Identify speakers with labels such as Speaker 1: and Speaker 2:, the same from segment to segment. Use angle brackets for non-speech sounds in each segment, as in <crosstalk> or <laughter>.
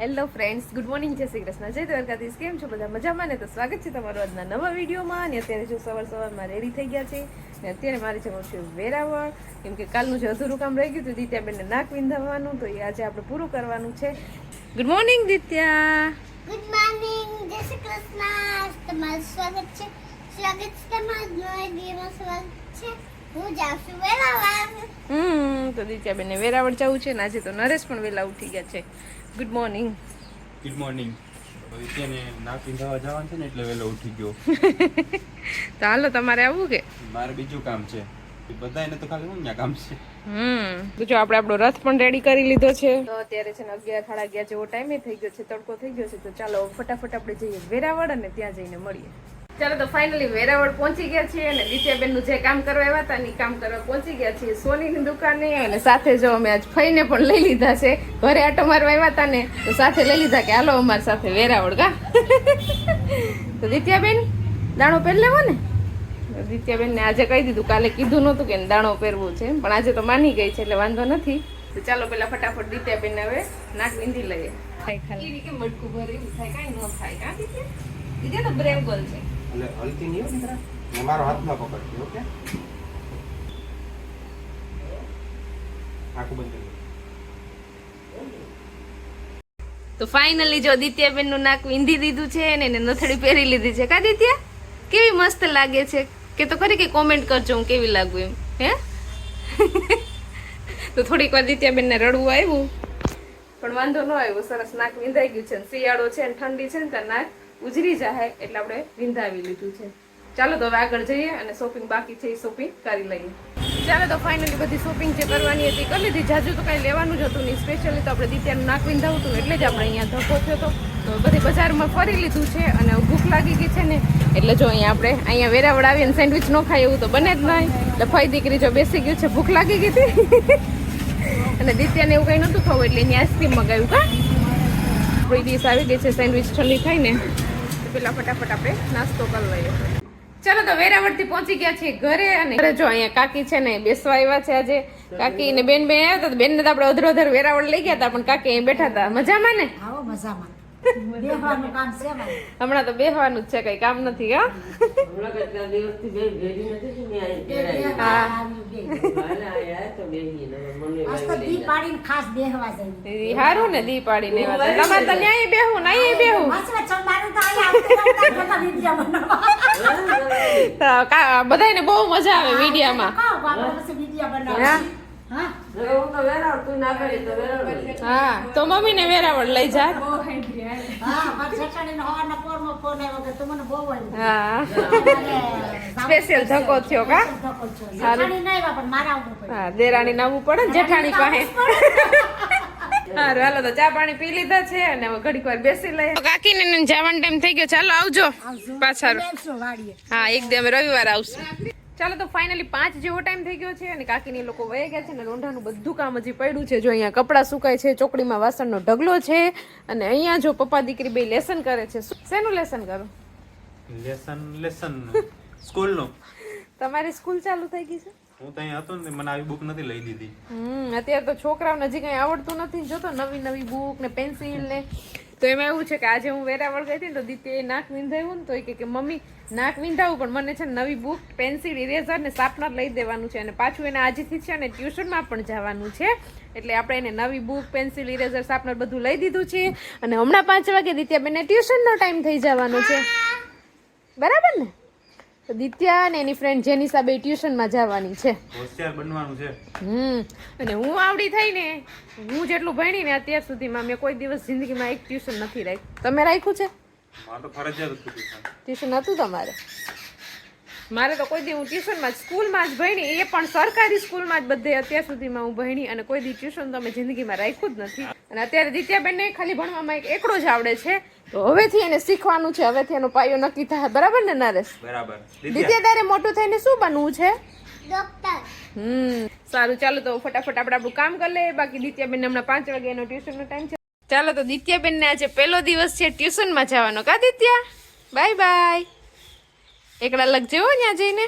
Speaker 1: Hello friends good morning જય શ્રી કૃષ્ણ જય દ્વારકાધીશ કેમ છો બધા મજામાં ને? તો સ્વાગત છે તમારું આજના નવા વિડીયોમાં અને અત્યારે જો સવાર સવારમાં રેડી થઈ ગયા છે ને અત્યારે મારે જવાનું છે વેરાવળ કેમ કે કાલનું જે અધૂરું કામ રહી ગયું હતું દિત્યાબેનને નાક વિંધાવવાનું તો એ આજે આપણે પૂરું કરવાનું છે. Good morning Ditya!
Speaker 2: Good morning Jai Shri Krishna તમારું સ્વાગત છે. સ્વાગત છે તમારું નવા વિડીયોમાં સ્વાગત છે. હું જાઉં છું વેલાવાર
Speaker 1: હમ તો દિત્યાબેનને વેરાવળ જવું છે ને આજે તો નરેશ પણ વહેલા ઉઠી ગયા છે. ગુડ મોર્નિંગ
Speaker 3: ગુડ મોર્નિંગ જવાનું છે ને એટલે વહેલો ઉઠી ગયો. <laughs>
Speaker 1: તો હાલો તમારે આવવું કે?
Speaker 3: મારે બીજું કામ છે. બધાને તો ખાલી હું કામ છે.
Speaker 1: હમ. તો જો આપણે આપણો રથ પણ રેડી કરી લીધો છે. તો અત્યારે છે ને અગિયાર સાડા અગિયાર જેવો ટાઈમે થઈ ગયો છે તડકો થઈ ગયો છે તો ચાલો ફટાફટ આપણે જઈએ વેરાવળ અને ત્યાં જઈને મળીએ. ચાલો તો ફાઇનલી વેરાવળ પહોંચી ગયા છીએ અને દિત્યાબેનનું જે કામ કરવા આવ્યા હતા એ કામ કરવા પહોંચી ગયા છીએ સોનીની દુકાને અને સાથે જો અમે આજ ફઈને પણ લઈ લીધા છે. ઘરે આટો મારવા આવ્યા હતા ને તો સાથે લઈ લીધા કે હાલો અમારી સાથે વેરાવળ કા. તો દિત્યાબેન દાણો પહેર લેવો ને? દિત્યાબેનને આજે કહી દીધું કાલે કીધું નહોતું કે દાણો પહેરવું છે પણ આજે તો માની ગઈ છે એટલે વાંધો નથી. તો ચાલો પહેલાં ફટાફટ દિત્યાબેન હવે નાક વિંધી લઈએ. થાય ખાલી કે મટકું ભરે થાય કાંઈ ન થાય. કાં દિત્યા? દિત્યા તો બ્રેવ ગર્લ છે.
Speaker 3: એટલે હલતી નહીં મિત્રા ને મારો હાથમાં પકડતી ઓકે? આખું બંધ
Speaker 1: તો ફાઇનલી જો દિત્યાબેનનું નાક વિંધી દીધું છે ને એને નથડી પહેરી લીધી છે. કા દિત્યા કેવી મસ્ત લાગે છે. કે તો ખરી કે કોમેન્ટ કરજો, હું કેવી લાગુ એમ. હે? <laughs> તો થોડીક વાર દિત્યાબેન ને રડવું આવ્યું. પણ વાંધો ન આવ્યો, સરસ નાક વિંધાઈ ગયું છે ને શિયાળો છે ને ઠંડી છે ને ત્યાં નાક ઉજરી જાય એટલે આપણે વિંધાવી લીધું છે. ચાલો તો હવે આગળ જઈએ અને શોપિંગ બાકી છે એ શોપિંગ કરી લઈએ. ચાલો તો ફાઇનલી બધી શોપિંગ જે કરવાની હતી કરી લીધી. જાજુ તો કાંઈ લેવાનું જ હતું નહીં. સ્પેશિયલી તો આપણે દિત્યાનું નાક વિંધાવું હતું એટલે જ આપણે અહીંયા ધક્કો થયો હતો. તો બધી બજારમાં ફરી લીધું છે અને ભૂખ લાગી ગઈ છે ને. એટલે જો અહીંયા આપણે અહીંયા વેરાવળ આવીને સેન્ડવિચ ન ખાય એવું તો બને જ નહીં. એટલે ફઈ દીકરી જો બેસી ગયું છે, ભૂખ લાગી ગઈ હતી. અને દિત્યાને એવું કંઈ નહોતું ખાવું એટલે એની આઈસ્ક્રીમ મગાવ્યું. કા કોઈ દિવસ આવી ગઈ છે સેન્ડવિચ ઠંડી થાય પેલા ફટાફટ આપણે નાસ્તો કરી લઈએ. ચાલો તો વેરાવળથી પહોંચી ગયા છીએ ઘરે અને ઘરે જો અહીંયા કાકી છે ને બેસવા આવ્યા છે આજે. કાકી ને બેન બેન આવ્યા હતા બેન ને તો આપણે અધરો અધર વેરાવળ લઈ ગયા હતા, પણ કાકી અહીં બેઠા હતા. મજામાં ને?
Speaker 4: મજામાં.
Speaker 1: હમણાં તો બેહવાનું જ છે કઈ કામ નથી હા? હા.
Speaker 4: આજ તો દી પાડીને ખાસ બેહવા જઈએ
Speaker 1: ઈ હારું ને દી તમારે તો ન્યાય બેહું ને અહીં બેહું.
Speaker 4: વાંચવા ચલ મારું તો અહીંયા આવતું નહોતું, બધા વીડિયો બનાવવા.
Speaker 1: તો કા- બધાયને બહુ મજા આવે વિડીયામાં?
Speaker 4: હા
Speaker 1: તો મમ્મી ને વેરાવળ લઈ જા.
Speaker 4: હા, મારા જેઠાણીનો હવારના પોરમાં ફોન આવ્યો કે તું મને બહુ
Speaker 1: હા. સ્પેશિયલ <laughs> ધક્કો થયો કા?
Speaker 4: સારું. નહીં પણ મારે આવવું પડ્યું.
Speaker 1: હા દેરાણી નાવું પડે ને જેઠાણી પાસે. સારું <laughs> હાલો તો ચા પાણી પી લીધા છે અને હવે ઘડીક વાર બેસી લઈએ. કાકીને ને જવાનો ટાઈમ થઈ ગયો. ચાલો આવજો. પાછા. હા એકદમ રવિવાર આવશું. ચાલો તો ફાઇનલી પાંચ જેવો ટાઈમ થઈ ગયો છે અને કાકીની લોકો વહી ગયા છે ને લોંઢાનું બધું કામ હજી પડ્યું છે. જો અહીંયા કપડાં સુકાય છે ચોકડીમાં વાસણનો ઢગલો છે અને અહીંયા જો પપ્પા દીકરી બે લેસન કરે છે. શેનું લેસન કરો?
Speaker 3: લેસન લેસન સ્કૂલનું
Speaker 1: તમારી સ્કૂલ ચાલુ થઈ ગઈ છે?
Speaker 3: હું તો અહીંયા હતો ને મને આવી બુક નથી લઈ દીધી.
Speaker 1: હમ અત્યારે તો છોકરાઓને હજી કંઈ આવડતું નથી. જોતો નવી નવી બુક ને પેન્સિલ ને. તો એમાં એવું છે કે આજે હું વેરાવળ ગઈ હતી ને તો દીતે નાક વિંધાવ્યું ને તો એ કે મમ્મી નાક વિંધાવું પણ મને છે નવી બુક પેન્સિલ ઇરેઝર ને શાર્પનર લઈ દેવાનું છે અને પાછું એને આજથી છે ને ટ્યુશનમાં પણ જવાનું છે. એટલે આપણે એને નવી બુક પેન્સિલ ઇરેઝર શાર્પનર બધું લઈ દીધું છે. અને હમણાં પાંચ વાગે દિત્યાબેનને ટ્યુશનનો ટાઈમ થઈ જવાનો છે. બરાબર ને? તો દિત્યા અને એની ફ્રેન્ડ જેનિસા બે ટ્યુશનમાં જવાની છે.
Speaker 3: હોશિયાર બનવાનું છે.
Speaker 1: હમ. અને હું આવડી થઈ ને હું જેટલું ભણી ને અત્યાર સુધીમાં મેં કોઈ દિવસ જિંદગીમાં એક ટ્યુશન નથી રાખ્યું. તમે રાખ્યું છે?
Speaker 3: મારે તો ફરજિયાત હતું tuition.
Speaker 1: ટ્યુશન હતું તમારે? મારે તો કોઈ દી હું ટ્યુશનમાં જ સ્કૂલમાં જ ભણી એ પણ સરકારી સ્કૂલમાં જ બધે અત્યાર સુધીમાં હું ભણી અને કોઈ દી ટ્યુશન તો અમે જિંદગીમાં રાખ્યું જ નથી. અને અત્યારે દિત્યાબેનને ખાલી ભણવામાં એક એકડો જ આવડે છે. તો હવેથી એને શીખવાનું છે હવેથી એનો પાયો નક્કી થાય. બરાબર ને નરેશ?
Speaker 3: બરાબર.
Speaker 1: દિત્યા. તારે મોટું થઈને શું બનવું છે?
Speaker 2: Doctor
Speaker 1: hmm. સારું ચાલો તો ફટાફટ આપણે આપણું કામ કરી લઈએ. બાકી દિત્યાબેન હમણાં પાંચ વાગે એનો ટ્યુશનનો ટાઈમ છે. ચાલો તો દિત્યાબેનને આજે પહેલો દિવસ છે ટ્યુશનમાં જવાનો. કા દિત્યા? Bye bye. એકલા લગ જેવો ત્યાં જઈને?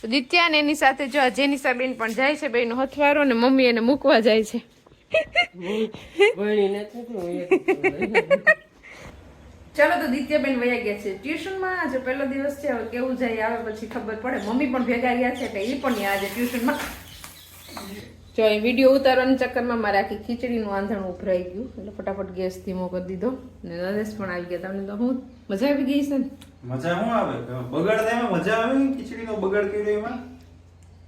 Speaker 1: તો દિત્યા ને એની સાથે જો આ જેનિસા બેન પણ જાય છે બેનો હથવારો ને મમ્મી એને મૂકવા જાય છે. ચાલો તો દિત્યાબેન વયા ગયા છે ટ્યુશનમાં. આજે પહેલો દિવસ છે હવે કેવું જાય આવે પછી ખબર પડે. મમ્મી પણ ભેગા ગયા છે એટલે એ પણ આજે ટ્યુશનમાં. જો એ વીડિયો ઉતારવાના ચક્કરમાં મારે આખી ખીચડીનું આંધણ ઉભરાઈ ગયું. એટલે ફટાફટ ગેસ ધીમો કરી દીધો. ને નરેશ પણ આવી ગયા. તમને તો હું મજા આવી ગઈ છે
Speaker 3: મજા શું આવે? બગાડ એમાં મજા આવે ખીચડીનો બગાડ કર્યો એમાં?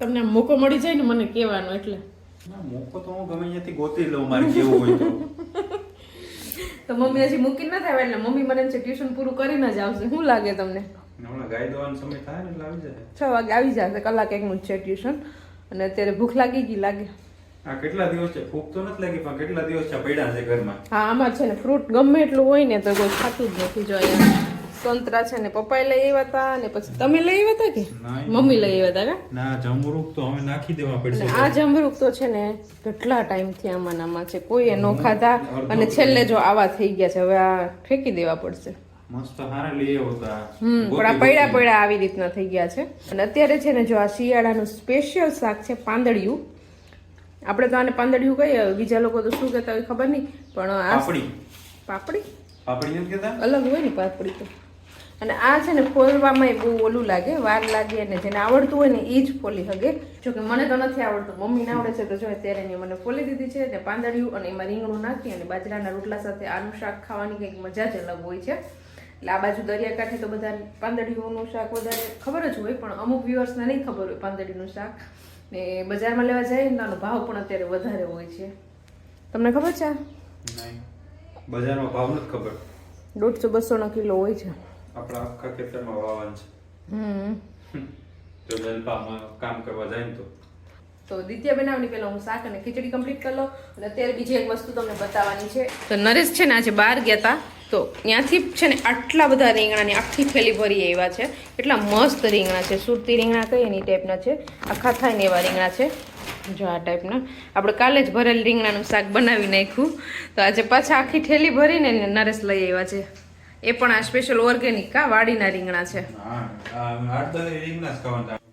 Speaker 1: તમને મોકો મળી જાય ને મને કહેવાનો એટલે.
Speaker 3: મોકો તો હું ગમે ત્યાંથી ગોતી લઉં મારે કેવું હોય તો.
Speaker 1: તો મમ્મી હજી મૂકી ન થાય એટલે મમ્મી મને છે ટ્યુશન પૂરું કરીને જ આવશે. શું લાગે તમને?
Speaker 3: ગાય દોવાનો સમય થાય ને એટલે આવી જાય.
Speaker 1: છ વાગે આવી જશે કલાક એકનું જ છે ટ્યુશન. અને અત્યારે ભૂખ લાગી ગઈ લાગે.
Speaker 3: આ કેટલા દિવસ છે? ભૂખ તો નથી લાગી પણ કેટલા દિવસ છે પડ્યા છે ઘરમાં?
Speaker 1: હા આમાં છે ને ફ્રૂટ ગમે એટલું હોય ને તો કોઈ ખાતું જ નથી જો અહીંયા સંતરા છે ને પપ્પાએ લઈ આવ્યા હતા અને પછી તમે લઈ આવ્યા હતા કે? મમ્મી લઈ આવ્યા હતા કા?
Speaker 3: ના જમરૂખ તો હવે નાખી દેવા પડશે.
Speaker 1: આ જમરૂક તો છે ને કેટલા ટાઈમથી આમાં નામાં આમાં છે કોઈએ નો ખાધા. અને છેલ્લે જો આવા થઈ ગયા છે હવે આ ફેંકી દેવા પડશે.
Speaker 3: મસ્ત હારા લઈ આવ્યો
Speaker 1: હમ પણ આ પૈડા પૈડા આવી રીતના થઈ ગયા છે. અને અત્યારે છે ને જો આ શિયાળાનું સ્પેશિયલ શાક છે પાંદડિયું. આપણે તો આને પાંદડિયું કહીએ બીજા લોકો તો શું કહેતા હોય ખબર નહીં પણ આ
Speaker 3: પાપડી.
Speaker 1: પાપડી?
Speaker 3: પાપડી નથી કહેતા?
Speaker 1: અલગ હોય ને પાપડી તો. અને આ છે ને ફોલવામાં બહુ ઓલું લાગે વાર લાગે અને જેને આવડતું હોય ને એ જ ફોલી હગે. જોકે મને તો નથી આવડતું મમ્મીને આવડે છે તો જો ત્યારે મને ફોલી દીધી છે ને પાંદડિયું અને એમાં રીંગણું નાખી અને બાજરાના રોટલા સાથે આનું શાક ખાવાની કંઈક મજા જ અલગ હોય છે. એટલે આ બાજુ દરિયાકાંઠે તો બધા પાંદડીઓનું શાક વધારે ખબર જ હોય પણ અમુક વ્યુઅર્સને નહીં ખબર હોય પાંદડીનું શાક. ને બજારમાં લેવા જાય ને આનો ભાવ પણ અત્યારે વધારે હોય છે. તમને ખબર છે?
Speaker 3: બજારમાં ભાવ નથી ખબર.
Speaker 1: દોઢસો બસોનો કિલો હોય છે.
Speaker 3: આપણા આખા ખેતરમાં વાવન છે.
Speaker 1: હમ.
Speaker 3: જો જલપામાં કામ કરવા જાય તો.
Speaker 1: તો દિત્યા બનાવની પહેલાં હું શાક અને ખીચડી કમ્પ્લીટ કરી લઉં અને અત્યારે બીજી એક વસ્તુ તમને બતાવવાની છે. તો નરેશ છે ને આજે બહાર ગયા હતા તો ત્યાંથી છે ને આટલા બધા રીંગણાની આખી થેલી ભરી એવા છે. એટલા મસ્ત રીંગણા છે. સુરતી રીંગણા કઈ એની ટાઈપના છે. આખા થાય ને એવા રીંગણા છે. જો આ ટાઈપના. આપણે કાલે જ ભરેલ રીંગણાનું શાક બનાવી નાખ્યું. તો આજે પાછા આખી થેલી ભરીને નરેશ લઈ આવ્યા છે. એ પણ આ સ્પેશિયલ ઓર્ગેનિક કા વાડીના રીંગણા છે.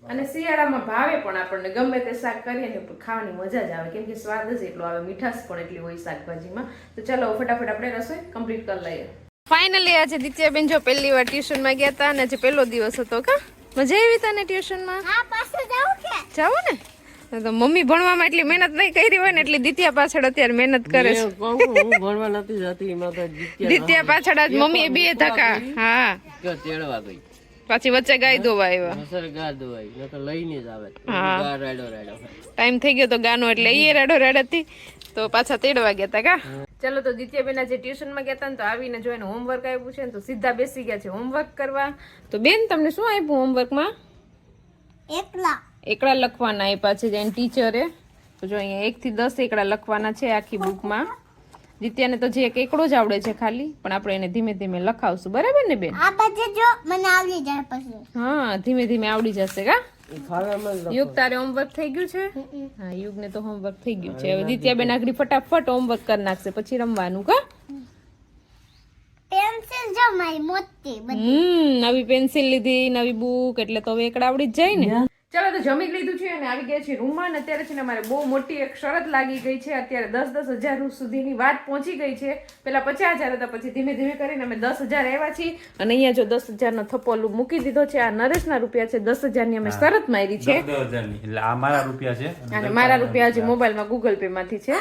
Speaker 3: જ
Speaker 1: અને શિયાળામાં ભાવે પણ આપણને ગમે તે શાક કરીએ ને ખાવાની મજા જ આવે. કેમ કે સ્વાદ જ એટલો આવે મીઠાશ પણ એટલી હોય શાકભાજીમાં. તો ચાલો ફટાફટ આપણે રસોઈ કમ્પ્લીટ કરી લઈએ. ફાઇનલી આજે દિત્યાબેન જો પહેલી વાર ટ્યુશનમાં ગયા હતા અને આજે પહેલો દિવસ હતો કા? મજા આવી તને ટ્યુશનમાં? જાઓ ને? તો મમ્મી ભણવામાં એટલી મહેનત નહીં કરી હોય ને એટલી દિત્યા પાછળ અત્યારે મહેનત કરે છે.
Speaker 5: ભણવા નથી જતી
Speaker 1: દિત્યા પાછળ આજ મમ્મીએ બે ધક્કા. હા.
Speaker 5: કે તેડવા ગઈ.
Speaker 1: પાછી વચ્ચે ગાય ધોવા આવ્યા
Speaker 5: અસર ગા ન તો લઈને જ આવે. ગા રાડો રાડો
Speaker 1: ટાઈમ થઈ ગયો તો ગાનો એટલે એ રેડો રેડ હતી તો પાછા તેડવા ગયા હતા કા? ચલો તો દિત્યાબેન આજે ટ્યુશનમાં ગયા હતા ને તો આવીને જો એને હોમવર્ક આપ્યું છે ને તો સીધા બેસી ગયા છે હોમવર્ક કરવા. તો બેન તમને શું આપ્યું હોમવર્કમાં
Speaker 2: એકલા.
Speaker 1: એકડા લખવાના આપ્યા છે જેને ટીચરે તો જો અહીંયા એકથી દસ એકડા લખવાના છે આખી બુકમાં દિત્યાને તો જે એક એકડો જ આવડે છે ખાલી પણ આપણે એને ધીમે ધીમે લખાવશું. બરાબર ને બેન?
Speaker 2: આ બધે જો મને આવડી જાય પછી.
Speaker 1: હા ધીમે ધીમે આવડી જશે કા? યુગ તારે હોમવર્ક થઈ ગયું છે? હા યુગને તો હોમવર્ક થઈ ગયું છે. હવે દિત્યાબેન આગળ ફટાફટ હોમવર્ક કરી નાખશે પછી રમવાનું કા?
Speaker 2: પેન્સિલ જો મારી મોટી બધી.
Speaker 1: હમ નવી પેન્સિલ લીધી નવી બુક એટલે તો હવે એકડા આવડી જ જાય ને. ચાલો તો જમી લીધું છે અને આવી ગયા છે રૂમમાં અને અત્યારે છે ને અમારે બહુ મોટી એક શરત લાગી ગઈ છે. અત્યારે દસ દસ હજાર સુધીની વાત પહોંચી ગઈ છે. પહેલાં પચાસ હજાર હતા પછી ધીમે ધીમે કરીને અમે દસ હજાર આવ્યા છીએ. અને અહીંયા જો દસ હજારનો થપ્પો મૂકી દીધો છે. આ નરેશના રૂપિયા છે દસ હજારની અમે શરત મારી છે.
Speaker 3: મારા રૂપિયા છે.
Speaker 1: અને મારા રૂપિયા હજી મોબાઈલમાં ગૂગલ પે માંથી છે.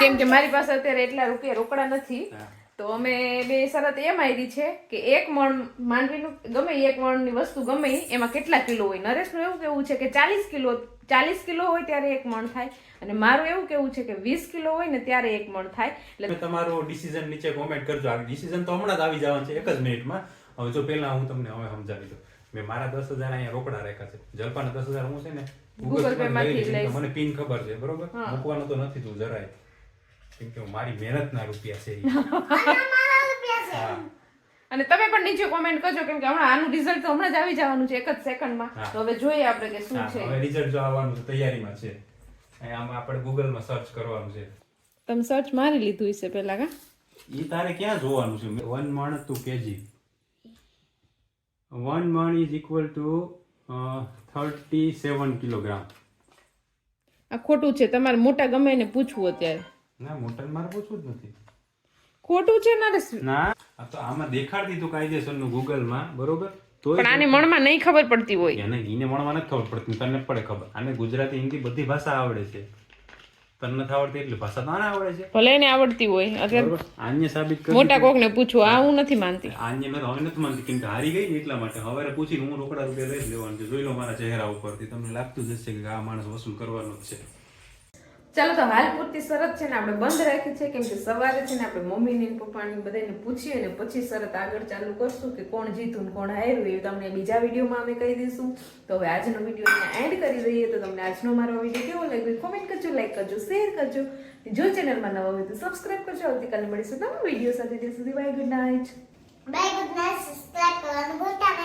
Speaker 1: કેમ કે મારી પાસે અત્યારે એટલા રૂપિયા રોકડા નથી. તો અમે બે શરત એમ આવી છે કે એક મણ માનવીનું ગમે એક મણની વસ્તુ ગમે એમાં કેટલા કિલો હોય? નરેશનું એવું કેવું છે કે ચાલીસ કિલો ચાલીસ કિલો હોય ત્યારે એક મણ થાય. અને મારું એવું કેવું છે કે વીસ કિલો હોય ને ત્યારે એક મણ થાય. એટલે
Speaker 3: તમે તમારો ડિસિઝન નીચે કોમેન્ટ કરજો. આ ડિસિઝન તો હમણાં જ આવી જવાનું છે એક જ મિનિટમાં. હવે જો પહેલા હું તમને હવે સમજાવી દઉં. મેં મારા દસ હજાર અહીંયા રોકડા રાખ્યા છે. જલપાના દસ હજાર હું છે ને ગૂગલ
Speaker 1: Pay માંથી.
Speaker 3: મને પિન ખબર છે બરોબર. મૂકવાનો તો નથી તું જરાય. કેમ કે મારી મહેનતના રૂપિયા છે <laughs>
Speaker 2: રૂપિયા છે.
Speaker 3: હા.
Speaker 1: અને તમે પણ નીચે કોમેન્ટ કરજો કેમ કે હમણાં આનું રિઝલ્ટ તો હમણાં જ આવી જવાનું છે એક જ સેકન્ડમાં. તો હવે જોઈએ આપણે કે શું છે.
Speaker 3: હવે રિઝલ્ટ જો આવવાનું છે તૈયારીમાં છે. આમ આમાં આપણે ગૂગલમાં સર્ચ કરવાનું છે.
Speaker 1: તમે સર્ચ મારી લીધું હશે પેલા કા?
Speaker 3: ઈ તારે ક્યાં જોવાનું છે? One maund to kg. One maund is equal to thirty seven kilogram
Speaker 1: આ ખોટું છે તમારે મોટા ગમે એને પૂછવું અત્યારે.
Speaker 3: ના મોટન માર પૂછવું જ નથી.
Speaker 1: ખોટું છે નરેશ
Speaker 3: ના આ તો આમાં દેખાડતી તું કાયદેસરનું ગૂગલમાં બરોબર?
Speaker 1: પણ આને મણમાં નહીં ખબર પડતી હોય.
Speaker 3: એને ઈને મણમાં નથી ખબર પડતી તને પડે ખબર. આને ગુજરાતી હિન્દી બધી ભાષા આવડે છે. તને નથી આવડતી એટલી ભાષા તો આને આવડે છે.
Speaker 1: ભલે એને આવડતી હોય અત્યારે
Speaker 3: બરોબર? આને સાબિત કરી
Speaker 1: મોટા કોકને પૂછવું આ હું. નથી માનતી.
Speaker 3: આને મેં હવે નથી માનતી કેમ કે હારી ગઈ એટલા માટે. હવે પૂછીને હું રોકડા રૂપિયા લઈ લેવાનું છે. જોઈ લો મારા ચહેરા ઉપરથી. તમને લાગતું જ હશે કે આ માણસ વસૂલ કરવાનો જ છે.
Speaker 1: ચાલો તો હાલ પૂરતી શરત છે ને આપણે બંધ રાખી છે, કેમ કે સવારે છે ને આપણે મમ્મીને પપ્પાને બધાને પૂછીએ ને પછી શરત આગળ ચાલુ કરશું કે કોણ જીતું કોણ હાર્યું એ તમને બીજા વિડીયોમાં અમે કહી દઈશું. તો હવે આજનો વીડિયો અહીંયા એન્ડ કરી દઈએ તો તમને આજનો મારો વીડિયો કેવો લાગ્યો કોમેન્ટ કરજો લાઈક કરજો શેર કરજો. જો ચેનલમાં નવા હોય તો સબસ્ક્રાઇબ કરજો. આવતીકાલે મળીશું નવા વીડિયો સાથે. ત્યાં સુધી bye good night
Speaker 2: bye good night subscribe કરવાનું ભૂલતા